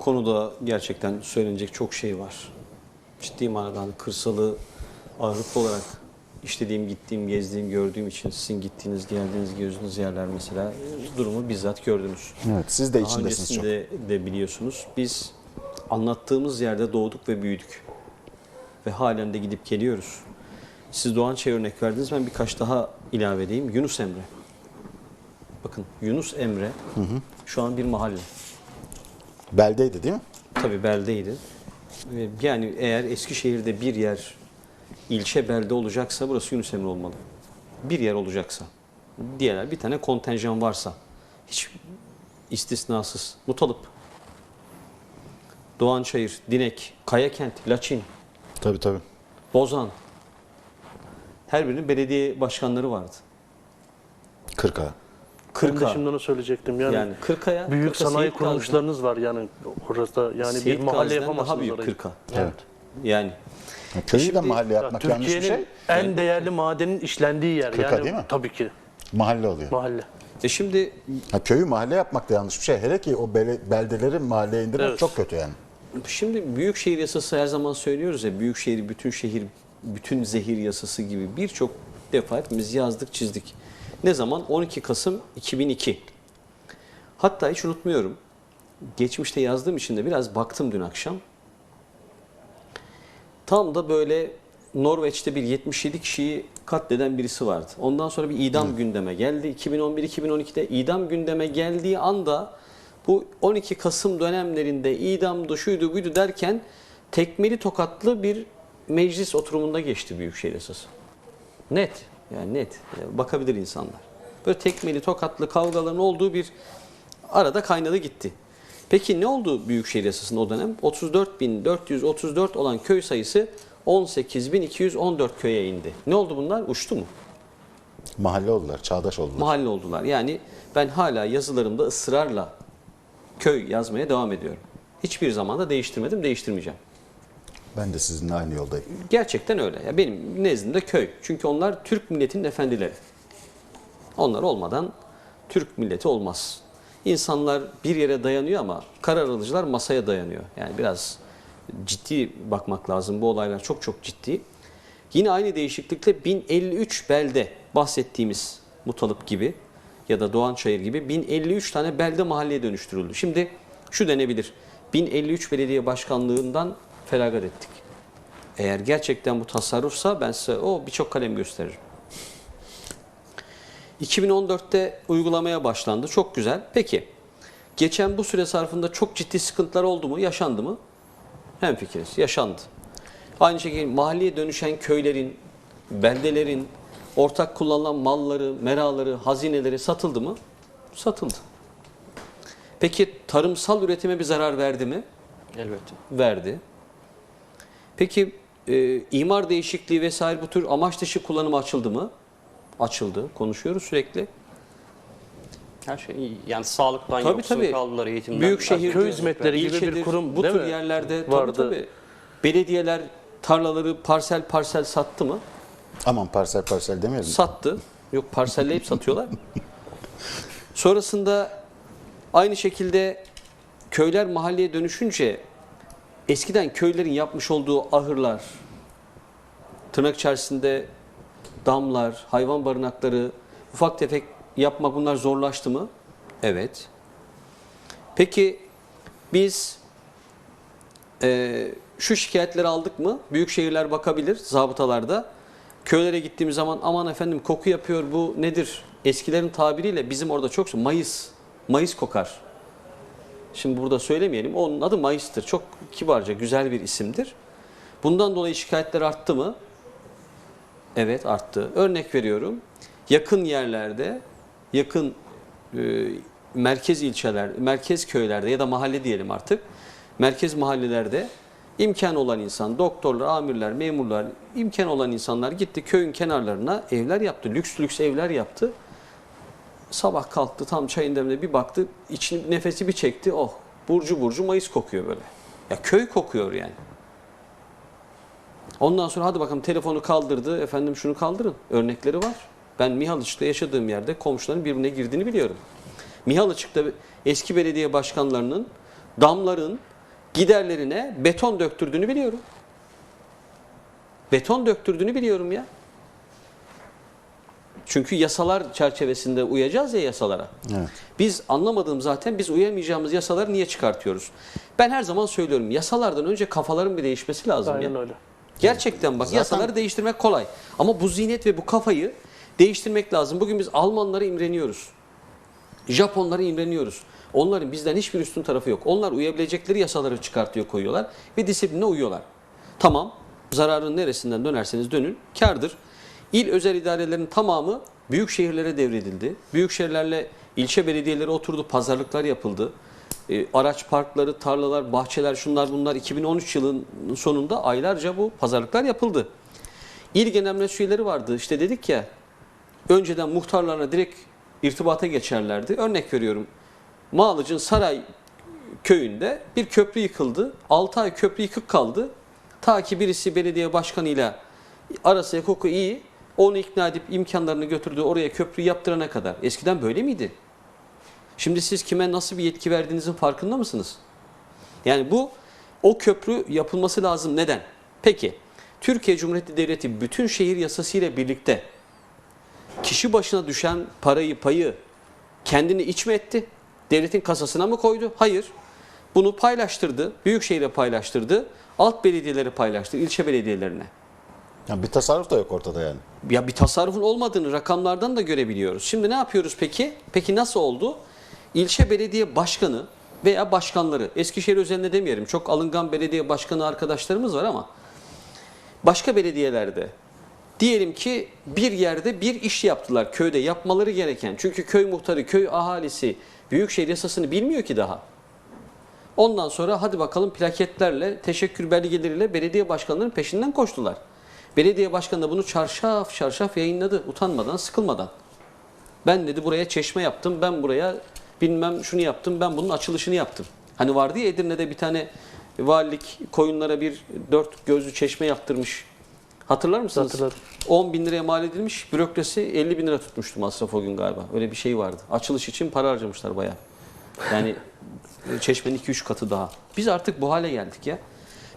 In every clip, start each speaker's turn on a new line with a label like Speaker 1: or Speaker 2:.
Speaker 1: konuda gerçekten söylenecek çok şey var. Ciddi manada hani kırsalı ağırlıklı olarak işlediğim, gittiğim, gezdiğim, gördüğüm için sizin gittiğiniz, geldiğiniz, gördüğünüz yerler mesela durumu bizzat gördünüz.
Speaker 2: Evet, siz de
Speaker 1: Daha
Speaker 2: içindesiniz çok.
Speaker 1: öncesinde de biliyorsunuz. Biz anlattığımız yerde doğduk ve büyüdük. Ve halen de gidip geliyoruz. Siz Doğançay örnek verdiniz. Ben birkaç daha ilave edeyim. Yunus Emre. Bakın Yunus Emre şu an bir mahalle.
Speaker 2: Beldeydi değil mi?
Speaker 1: Tabii beldeydi. Yani eğer Eskişehir'de bir yer ilçe belde olacaksa burası Yunus Emre olmalı. Bir yer olacaksa. Diğerler bir tane kontenjan varsa. Hiç istisnasız. Mutalıp. Doğançayır, Dinek, Kayakent, Laçin,
Speaker 2: Tabii tabii.
Speaker 1: Bozan. Her birinin belediye başkanları vardı.
Speaker 2: Kırka.
Speaker 3: Ben de
Speaker 1: Kırka.
Speaker 3: şimdi onu söyleyecektim. Yani,
Speaker 1: Yani Kırka'ya
Speaker 3: büyük
Speaker 1: Kırka
Speaker 3: sanayi
Speaker 1: Seyit Gazi'den-
Speaker 3: kuruluşlarınız var yani orada yani
Speaker 1: Seyit
Speaker 3: bir mahalle
Speaker 1: Gazi'den
Speaker 3: yapamazsınız
Speaker 1: daha büyük
Speaker 3: orayı.
Speaker 1: Kırka.
Speaker 2: Evet.
Speaker 1: Yani
Speaker 2: Ya Köyü de mahalle
Speaker 3: Ya
Speaker 2: yapmak yanlış bir
Speaker 3: Türkiye'nin
Speaker 2: şey.
Speaker 3: en değerli madenin işlendiği yer.
Speaker 2: Kırka
Speaker 3: yani
Speaker 2: değil mi?
Speaker 3: Tabii ki
Speaker 2: Mahalle oluyor.
Speaker 3: mahalle.
Speaker 1: e şimdi
Speaker 2: Ha, köyü mahalle yapmak da yanlış bir şey. Hele ki o bele- beldeleri mahalleye indirmek
Speaker 3: Evet.
Speaker 2: çok kötü yani.
Speaker 1: Şimdi büyükşehir yasası her zaman söylüyoruz ya büyükşehir bütün şehir bütün zehir yasası gibi birçok defa hepimiz yazdık çizdik. Ne zaman? 12 Kasım 2002. Hatta hiç unutmuyorum. Geçmişte yazdığım için de biraz baktım dün akşam. Tam da böyle Norveç'te bir 77 kişiyi katleden birisi vardı. Ondan sonra bir idam gündeme geldi. 2011-2012'de idam gündeme geldiği anda bu 12 Kasım dönemlerinde idamdı şuydu buydu derken tekmeli tokatlı bir meclis oturumunda geçti Büyükşehir Yasası. Net. Yani net. Yani Bakabilir insanlar. Böyle tekmeli tokatlı kavgaların olduğu bir arada kaynadı gitti. Peki ne oldu Büyükşehir Yasası'nda o dönem? 34.434 olan köy sayısı 18.214 köye indi. Ne oldu bunlar? Uçtu mu?
Speaker 2: Mahalle oldular, çağdaş oldular.
Speaker 1: Mahalle oldular. Yani ben hala yazılarımda ısrarla köy yazmaya devam ediyorum. Hiçbir zaman da değiştirmedim, değiştirmeyeceğim.
Speaker 2: Ben de sizinle aynı yoldayım.
Speaker 1: Gerçekten öyle. Ya benim nezdimde köy. Çünkü onlar Türk milletinin efendileri. Onlar olmadan Türk milleti olmaz. İnsanlar bir yere dayanıyor ama karar alıcılar masaya dayanıyor. Yani biraz ciddi bakmak lazım. Bu olaylar çok çok ciddi. Yine aynı değişiklikle 1053 belde bahsettiğimiz Mutalıp gibi ya da Doğançayır gibi 1053 tane belde mahalleye dönüştürüldü. Şimdi şu denebilir. 1053 belediye başkanlığından feragat ettik. Eğer gerçekten bu tasarrufsa ben size o birçok kalem gösteririm. 2014'te uygulamaya başlandı. Çok güzel. Peki geçen bu süre zarfında çok ciddi sıkıntılar oldu mu? Yaşandı mı? Hemfikiriz. Yaşandı. Aynı şekilde mahalleye dönüşen köylerin, beldelerin ortak kullanılan malları, meraları, hazineleri satıldı mı? Satıldı. Peki tarımsal üretime bir zarar verdi mi?
Speaker 4: Elbette.
Speaker 1: verdi. Peki e, imar değişikliği vesaire bu tür amaç dışı kullanımı açıldı mı? Açıldı. Konuşuyoruz sürekli.
Speaker 4: Her şey iyi. Yani sağlıktan
Speaker 1: Tabii,
Speaker 4: yoksun
Speaker 1: tabii.
Speaker 4: kaldılar eğitimden.
Speaker 1: Büyük şehir
Speaker 3: köy hizmetleri gibi bir kurum,
Speaker 1: bu tür
Speaker 3: mi?
Speaker 1: yerlerde tabii,
Speaker 3: Vardı.
Speaker 1: tabii. belediyeler tarlaları parsel parsel sattı mı?
Speaker 2: Aman parsel parsel demeyelim.
Speaker 1: Sattı. Yok parselleyip satıyorlar. Sonrasında aynı şekilde köyler mahalleye dönüşünce eskiden köylerin yapmış olduğu ahırlar, tırnak içerisinde damlar, hayvan barınakları, ufak tefek yapmak bunlar zorlaştı mı? Evet. Peki biz e, şu şikayetleri aldık mı? Büyük şehirler bakabilir zabıtalarda. Köylere gittiğimiz zaman aman efendim koku yapıyor bu nedir? Eskilerin tabiriyle bizim orada çok Mayıs. Mayıs kokar. Şimdi burada söylemeyelim. Onun adı Mayıs'tır. Çok kibarca güzel bir isimdir. Bundan dolayı şikayetler arttı mı? Evet arttı. Örnek veriyorum. Yakın yerlerde, yakın e, merkez ilçeler, merkez köylerde ya da mahalle diyelim artık. Merkez mahallelerde imkan olan insan, doktorlar, amirler, memurlar, imkan olan insanlar gitti köyün kenarlarına evler yaptı. Lüks lüks evler yaptı. Sabah kalktı tam çayın demine bir baktı. içini nefesi bir çekti. Oh burcu burcu Mayıs kokuyor böyle. Ya köy kokuyor yani. Ondan sonra hadi bakalım telefonu kaldırdı. Efendim şunu kaldırın. Örnekleri var. Ben Mihaliç'te yaşadığım yerde komşuların birbirine girdiğini biliyorum. Mihaliç'te eski belediye başkanlarının damların giderlerine beton döktürdüğünü biliyorum. Beton döktürdüğünü biliyorum ya. Çünkü yasalar çerçevesinde uyacağız ya yasalara.
Speaker 2: Evet.
Speaker 1: Biz anlamadığım zaten biz uyamayacağımız yasaları niye çıkartıyoruz? Ben her zaman söylüyorum yasalardan önce kafaların bir değişmesi lazım
Speaker 3: Aynen
Speaker 1: ya.
Speaker 3: öyle.
Speaker 1: Gerçekten bak
Speaker 2: Zaten-
Speaker 1: yasaları değiştirmek kolay. Ama bu zihniyet ve bu kafayı değiştirmek lazım. Bugün biz Almanlara imreniyoruz. Japonlara imreniyoruz. Onların bizden hiçbir üstün tarafı yok. Onlar uyabilecekleri yasaları çıkartıyor koyuyorlar ve disipline uyuyorlar. Tamam zararın neresinden dönerseniz dönün kardır. İl özel idarelerin tamamı büyük şehirlere devredildi. Büyük şehirlerle ilçe belediyeleri oturdu, pazarlıklar yapıldı. E, araç parkları, tarlalar, bahçeler şunlar bunlar 2013 yılının sonunda aylarca bu pazarlıklar yapıldı. İl genel meclis üyeleri vardı. İşte dedik ya önceden muhtarlarına direkt irtibata geçerlerdi. Örnek veriyorum. Mağlıcın Saray köyünde bir köprü yıkıldı. 6 ay köprü yıkık kaldı. Ta ki birisi belediye başkanıyla arası hukuku iyi. Onu ikna edip imkanlarını götürdü oraya köprü yaptırana kadar. Eskiden böyle miydi? Şimdi siz kime nasıl bir yetki verdiğinizin farkında mısınız? Yani bu o köprü yapılması lazım. Neden? Peki Türkiye Cumhuriyeti Devleti bütün şehir yasasıyla birlikte kişi başına düşen parayı payı kendini iç mi etti? Devletin kasasına mı koydu? Hayır. Bunu paylaştırdı. Büyükşehir'e paylaştırdı. Alt belediyeleri paylaştırdı. ilçe belediyelerine.
Speaker 2: Yani bir tasarruf da yok ortada yani.
Speaker 1: Ya bir tasarrufun olmadığını rakamlardan da görebiliyoruz. Şimdi ne yapıyoruz peki? Peki nasıl oldu? İlçe belediye başkanı veya başkanları, Eskişehir özelinde demeyelim çok alıngan belediye başkanı arkadaşlarımız var ama başka belediyelerde diyelim ki bir yerde bir iş yaptılar köyde yapmaları gereken. Çünkü köy muhtarı, köy ahalisi büyükşehir yasasını bilmiyor ki daha. Ondan sonra hadi bakalım plaketlerle, teşekkür belgeleriyle belediye başkanlarının peşinden koştular. Belediye başkanı da bunu çarşaf çarşaf yayınladı utanmadan, sıkılmadan. Ben dedi buraya çeşme yaptım, ben buraya bilmem şunu yaptım, ben bunun açılışını yaptım. Hani vardı ya Edirne'de bir tane valilik koyunlara bir dört gözlü çeşme yaptırmış. Hatırlar mısınız?
Speaker 3: Hatırladım.
Speaker 1: 10 bin liraya mal edilmiş, bürokrasi 50 bin lira tutmuştu masraf o gün galiba. Öyle bir şey vardı. Açılış için para harcamışlar bayağı. Yani çeşmenin 2-3 katı daha. Biz artık bu hale geldik ya.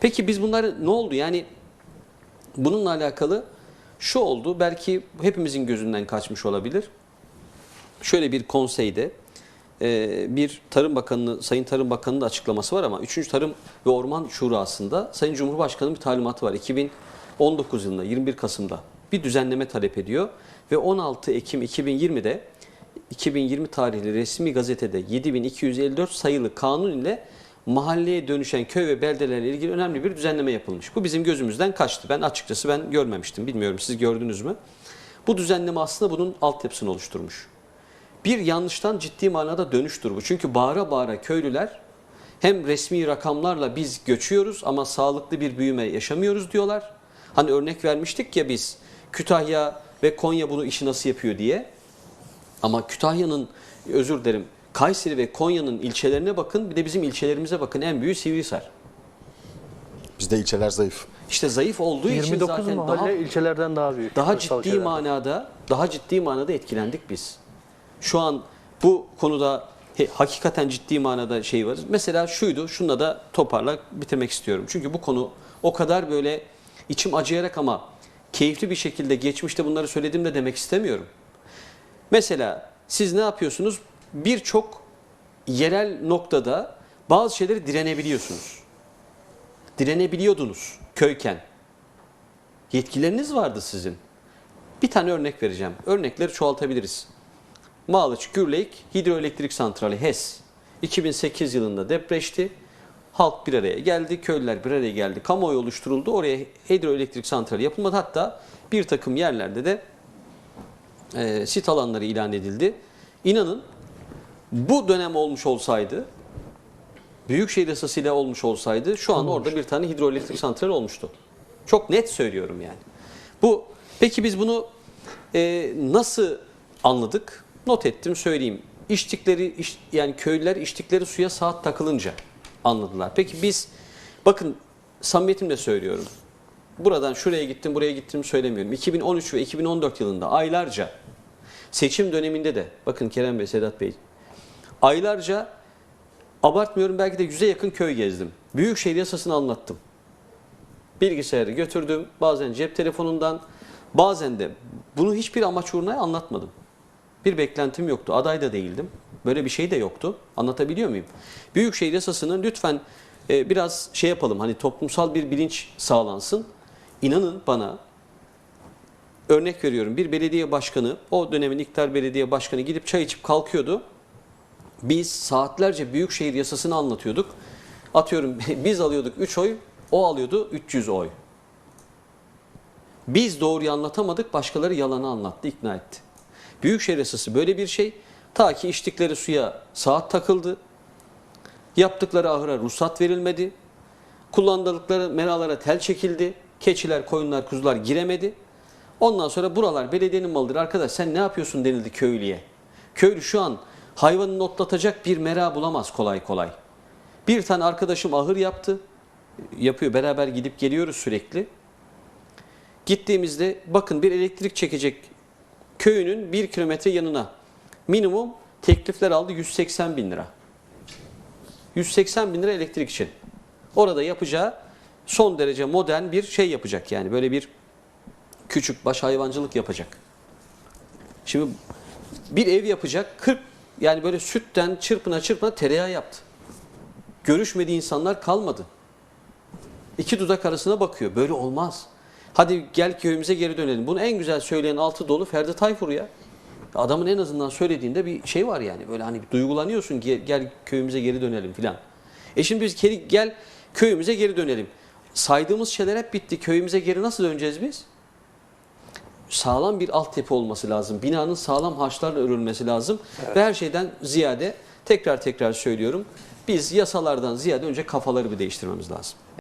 Speaker 1: Peki biz bunları ne oldu? Yani bununla alakalı şu oldu. Belki hepimizin gözünden kaçmış olabilir. Şöyle bir konseyde e, bir Tarım Bakanı, Sayın Tarım Bakanı'nın açıklaması var ama 3. Tarım ve Orman Şurası'nda Sayın Cumhurbaşkanı'nın bir talimatı var. 2019 yılında 21 Kasım'da bir düzenleme talep ediyor ve 16 Ekim 2020'de 2020 tarihli resmi gazetede 7254 sayılı kanun ile mahalleye dönüşen köy ve beldelerle ilgili önemli bir düzenleme yapılmış. Bu bizim gözümüzden kaçtı. Ben açıkçası ben görmemiştim. Bilmiyorum siz gördünüz mü? Bu düzenleme aslında bunun altyapısını oluşturmuş. Bir yanlıştan ciddi manada dönüştür bu. Çünkü bağıra bağıra köylüler hem resmi rakamlarla biz göçüyoruz ama sağlıklı bir büyüme yaşamıyoruz diyorlar. Hani örnek vermiştik ya biz Kütahya ve Konya bunu işi nasıl yapıyor diye. Ama Kütahya'nın özür dilerim Kayseri ve Konya'nın ilçelerine bakın bir de bizim ilçelerimize bakın en büyüğü Sivrihisar.
Speaker 2: Bizde ilçeler zayıf.
Speaker 1: İşte zayıf olduğu için
Speaker 3: 29
Speaker 1: zaten
Speaker 3: mahalle
Speaker 1: daha
Speaker 3: ilçelerden daha büyük.
Speaker 1: daha ciddi
Speaker 3: şeylerden.
Speaker 1: manada daha ciddi manada etkilendik biz. Şu an bu konuda he- hakikaten ciddi manada şey var. Mesela şuydu, şunla da toparla bitirmek istiyorum. Çünkü bu konu o kadar böyle içim acıyarak ama keyifli bir şekilde geçmişte bunları söyledim de demek istemiyorum. Mesela siz ne yapıyorsunuz? Birçok yerel noktada bazı şeyleri direnebiliyorsunuz. Direnebiliyordunuz köyken. Yetkileriniz vardı sizin. Bir tane örnek vereceğim. Örnekleri çoğaltabiliriz. Mağlıç Gürleyik Hidroelektrik Santrali HES 2008 yılında depreşti. Halk bir araya geldi, köylüler bir araya geldi, kamuoyu oluşturuldu. Oraya hidroelektrik santrali yapılmadı. Hatta bir takım yerlerde de e, sit alanları ilan edildi. İnanın bu dönem olmuş olsaydı, Büyükşehir yasasıyla olmuş olsaydı şu an orada bir tane hidroelektrik santral olmuştu. Çok net söylüyorum yani. Bu peki biz bunu e, nasıl anladık? Not ettim söyleyeyim. İçtikleri iç- yani köylüler içtikleri suya saat takılınca anladılar. Peki biz bakın samimiyetimle söylüyorum. Buradan şuraya gittim, buraya gittim söylemiyorum. 2013 ve 2014 yılında aylarca seçim döneminde de bakın Kerem Bey, Sedat Bey aylarca Abartmıyorum belki de yüze yakın köy gezdim. Büyükşehir yasasını anlattım. Bilgisayarı götürdüm. Bazen cep telefonundan, bazen de bunu hiçbir amaç uğruna anlatmadım. Bir beklentim yoktu. Aday da değildim. Böyle bir şey de yoktu. Anlatabiliyor muyum? Büyükşehir yasasını lütfen e, biraz şey yapalım. Hani toplumsal bir bilinç sağlansın. İnanın bana örnek veriyorum. Bir belediye başkanı, o dönemin iktidar belediye başkanı gidip çay içip kalkıyordu. Biz saatlerce büyükşehir yasasını anlatıyorduk. Atıyorum biz alıyorduk 3 oy, o alıyordu 300 oy. Biz doğruyu anlatamadık, başkaları yalanı anlattı, ikna etti. Büyükşehir yasası böyle bir şey. Ta ki içtikleri suya saat takıldı. Yaptıkları ahıra ruhsat verilmedi. Kullandıkları meralara tel çekildi. Keçiler, koyunlar, kuzular giremedi. Ondan sonra buralar belediyenin malıdır. Arkadaş sen ne yapıyorsun denildi köylüye. Köylü şu an hayvanını otlatacak bir mera bulamaz kolay kolay. Bir tane arkadaşım ahır yaptı. Yapıyor. Beraber gidip geliyoruz sürekli. Gittiğimizde bakın bir elektrik çekecek köyünün bir kilometre yanına minimum teklifler aldı 180 bin lira. 180 bin lira elektrik için. Orada yapacağı son derece modern bir şey yapacak yani böyle bir küçük baş hayvancılık yapacak. Şimdi bir ev yapacak 40 yani böyle sütten çırpına çırpına tereyağı yaptı. Görüşmediği insanlar kalmadı. İki dudak arasına bakıyor. Böyle olmaz. Hadi gel köyümüze geri dönelim. Bunu en güzel söyleyen altı dolu Ferdi Tayfur ya. Adamın en azından söylediğinde bir şey var yani. Böyle hani duygulanıyorsun gel, gel köyümüze geri dönelim filan. E şimdi biz gel köyümüze geri dönelim. Saydığımız şeyler hep bitti. Köyümüze geri nasıl döneceğiz biz? Sağlam bir altyapı olması lazım. Binanın sağlam haçlarla örülmesi lazım. Ve her şeyden ziyade tekrar tekrar söylüyorum. Biz yasalardan ziyade önce kafaları bir değiştirmemiz lazım.